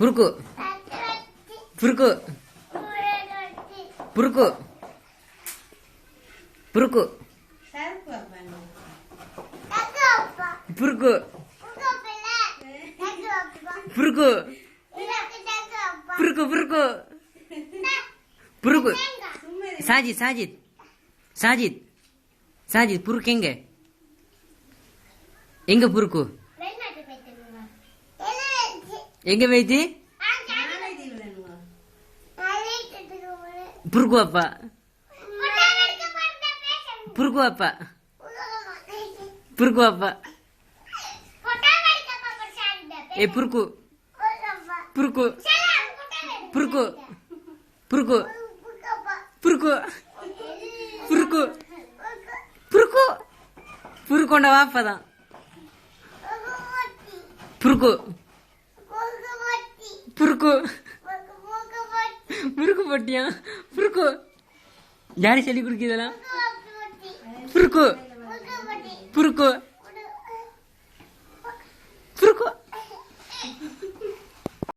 புருக்கு. புருக்கு. புருக்கு. புருக்கு. புருக்கு. புருக்கு. புருக்கு புருக்கு. புருக்கு. சாஜித் சாஜித். சாஜித். சாஜித் புருக்கு எங்க? எங்க புருக்கு? எங்க வைத்தி புருக்கு அப்பா புருக்கு. புருக்கு. ஏ புருக்கு. புருக்கு. புருக்கு. புருக்கு. புருக்கு. புருக்கு புருக்கு புருக்கொண்ட வாப்பதான் புருக்கு. புருக்கு புருக்கு போட்டியா? புருக்கு யாரு சொல்லி கொடுக்கு இதெல்லாம்? புருக்கு புருக்கு